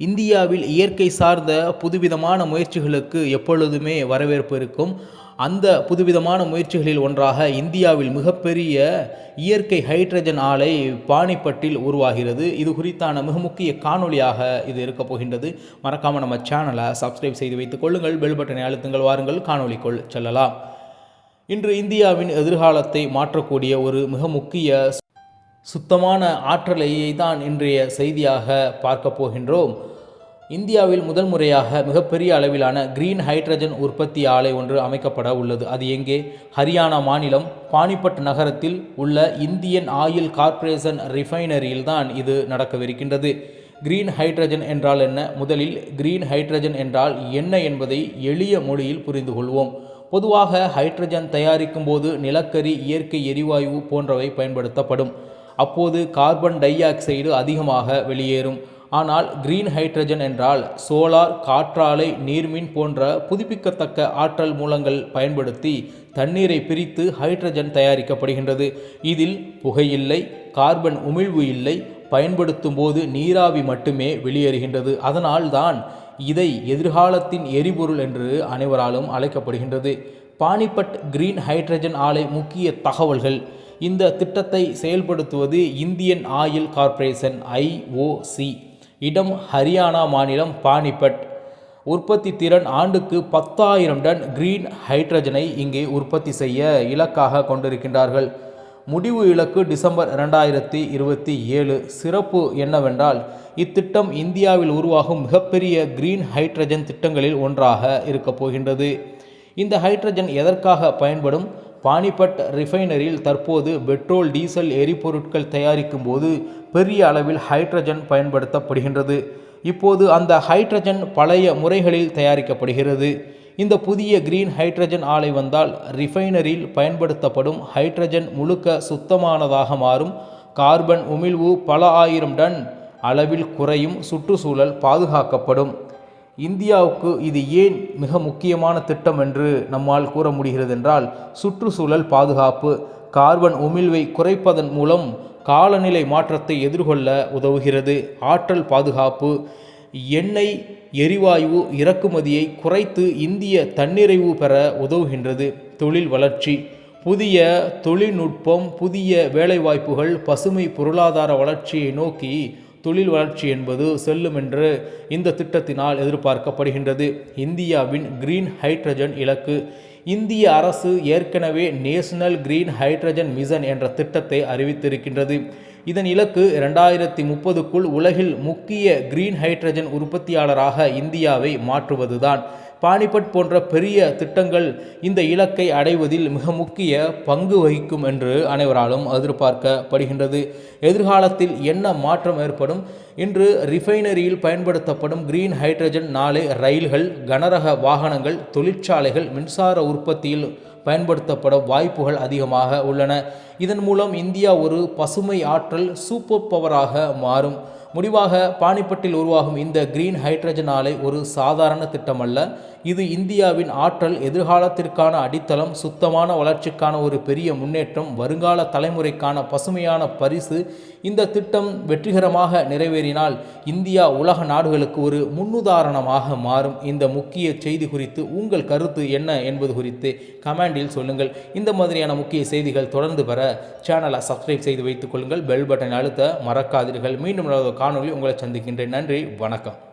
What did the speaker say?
இந்தியாவில் இயற்கை சார்ந்த புதுவிதமான முயற்சிகளுக்கு எப்பொழுதுமே வரவேற்பு இருக்கும். அந்த புதுவிதமான முயற்சிகளில் ஒன்றாக இந்தியாவில் மிகப்பெரிய இயற்கை ஹைட்ரஜன் ஆலை பானிப்பட்டில் உருவாகிறது. இது குறித்தான மிக முக்கிய காணொளியாக இது இருக்கப் போகின்றது. மறக்காமல் நம்ம சேனலை சப்ஸ்கிரைப் செய்து வைத்துக் கொள்ளுங்கள். பெல் பட்டனை அழுத்துங்கள். வாருங்கள். காணொளிக்குள் செல்லலாம். இன்று இந்தியாவின் எதிர்காலத்தை மாற்றக்கூடிய ஒரு மிக முக்கிய சுத்தமான ஆற்றலையை தான் இன்றைய செய்தியாக பார்க்க போகின்றோம். இந்தியாவில் முதல் முறையாக மிகப்பெரிய அளவிலான கிரீன் ஹைட்ரஜன் உற்பத்தி ஆலை ஒன்று அமைக்கப்பட உள்ளது. அது எங்கே? ஹரியானா மாநிலம் பானிபட் நகரத்தில் உள்ள இந்தியன் ஆயில் கார்ப்பரேஷன் ரிஃபைனரியில் தான் இது நடக்கவிருக்கின்றது. கிரீன் ஹைட்ரஜன் என்றால் என்ன? முதலில் கிரீன் ஹைட்ரஜன் என்றால் என்ன என்பதை எளிய மொழியில் புரிந்து கொள்வோம். பொதுவாக ஹைட்ரஜன் தயாரிக்கும் போது நிலக்கரி இயற்கை எரிவாயு போன்றவை பயன்படுத்தப்படும். அப்போது கார்பன் டை ஆக்சைடு அதிகமாக வெளியேறும். ஆனால் கிரீன் ஹைட்ரஜன் என்றால் சோலார் காற்றாலை நீர்மின் போன்ற புதுப்பிக்கத்தக்க ஆற்றல் மூலங்கள் பயன்படுத்தி தண்ணீரை பிரித்து ஹைட்ரஜன் தயாரிக்கப்படுகின்றது. இதில் புகையில்லை கார்பன் உமிழ்வு இல்லை பயன்படுத்தும் போது நீராவி மட்டுமே வெளியேறுகின்றது. அதனால் தான் இதை எதிர்காலத்தின் எரிபொருள் என்று அனைவராலும் அழைக்கப்படுகின்றது. பானிபட் கிரீன் ஹைட்ரஜன் ஆலை முக்கிய தகவல்கள். இந்த திட்டத்தை செயல்படுத்துவது இந்தியன் ஆயில் கார்ப்பரேஷன் ஐஓசி. இடம் ஹரியானா மாநிலம் பானிபட் உற்பத்தி திறன் ஆண்டுக்கு பத்தாயிரம் டன் கிரீன் ஹைட்ரஜனை இங்கே உற்பத்தி செய்ய இலக்காக கொண்டிருக்கின்றார்கள். முடிவு இலக்கு டிசம்பர் ரெண்டாயிரத்தி இருபத்தி ஏழு. சிறப்பு என்னவென்றால் இத்திட்டம் இந்தியாவில் உருவாகும் மிகப்பெரிய கிரீன் ஹைட்ரஜன் திட்டங்களில் ஒன்றாக இருக்கப் போகின்றது. இந்த ஹைட்ரஜன் எதற்காக பயன்படும்? பானிபட் ரிஃபைனரியில் தற்போது பெட்ரோல் டீசல் எரிபொருட்கள் தயாரிக்கும் போது பெரிய அளவில் ஹைட்ரஜன் பயன்படுத்தப்படுகின்றது. இப்போது அந்த ஹைட்ரஜன் பழைய முறைகளில் தயாரிக்கப்படுகிறது. இந்த புதிய கிரீன் ஹைட்ரஜன் ஆலை வந்தால் ரிஃபைனரியில் பயன்படுத்தப்படும் ஹைட்ரஜன் முழுக்க சுத்தமானதாக மாறும். கார்பன் உமிழ்வு பல ஆயிரம் டன் அளவில் குறையும் சுற்றுச்சூழல் பாதுகாக்கப்படும். இந்தியாவுக்கு இது ஏன் மிக முக்கியமான திட்டம் என்று நம்மால் கூற முடிகிறது என்றால் சுற்றுச்சூழல் பாதுகாப்பு கார்பன் உமிழ்வை குறைப்பதன் மூலம் காலநிலை மாற்றத்தை எதிர்கொள்ள உதவுகிறது. ஆற்றல் பாதுகாப்பு எண்ணெய் எரிவாயு இறக்குமதியை குறைத்து இந்திய தன்னிறைவு பெற உதவுகின்றது. தொழில் வளர்ச்சி புதிய தொழில்நுட்பம் புதிய வேலைவாய்ப்புகள் பசுமை பொருளாதார வளர்ச்சியை நோக்கி தொழில் வளர்ச்சி என்பது செல்லும் என்று இந்த திட்டத்தினால் எதிர்பார்க்கப்படுகின்றது. இந்தியாவின் கிரீன் ஹைட்ரஜன் இலக்கு. இந்திய அரசு ஏற்கனவே நேஷனல் கிரீன் ஹைட்ரஜன் மிஷன் என்ற திட்டத்தை அறிவித்திருக்கின்றது. இதன் இலக்கு இரண்டாயிரத்தி முப்பதுக்குள் உலகில் முக்கிய கிரீன் ஹைட்ரஜன் உற்பத்தியாளராக இந்தியாவை மாற்றுவதுதான். பானிபட் போன்ற பெரிய திட்டங்கள் இந்த இலக்கை அடைவதில் மிக முக்கிய பங்கு வகிக்கும் என்று அனைவராலும் எதிர்பார்க்கப்படுகின்றது. எதிர்காலத்தில் என்ன மாற்றம் ஏற்படும்? இன்று ரிஃபைனரியில் பயன்படுத்தப்படும் கிரீன் ஹைட்ரஜன் நாளை ரயில்கள் கனரக வாகனங்கள் தொழிற்சாலைகள் மின்சார உற்பத்தியில் பயன்படுத்தப்பட வாய்ப்புகள் அதிகமாக உள்ளன. இதன் மூலம் இந்தியா ஒரு பசுமை ஆற்றல் சூப்பர் பவராக மாறும். முடிவாக பானிப்பட்டில் உருவாகும் இந்த கிரீன் ஹைட்ரஜன் ஆலை ஒரு சாதாரண திட்டமல்ல. இது இந்தியாவின் ஆற்றல் எதிர்காலத்திற்கான அடித்தளம் சுத்தமான வளர்ச்சிக்கான ஒரு பெரிய முன்னேற்றம் வருங்கால தலைமுறைக்கான பசுமையான பரிசு. இந்த திட்டம் வெற்றிகரமாக நிறைவேறினால் இந்தியா உலக நாடுகளுக்கு ஒரு முன்னுதாரணமாக மாறும். இந்த முக்கிய செய்தி குறித்து உங்கள் கருத்து என்ன என்பது குறித்து கமெண்டில் சொல்லுங்கள். இந்த மாதிரியான முக்கிய செய்திகள் தொடர்ந்து பெற சேனலை சப்ஸ்கிரைப் செய்து வைத்துக் கொள்ளுங்கள். பெல் பட்டனை அழுத்த மறக்காதீர்கள். மீண்டும் காணொலி உங்களை சந்திக்கின்றேன். நன்றி வணக்கம்.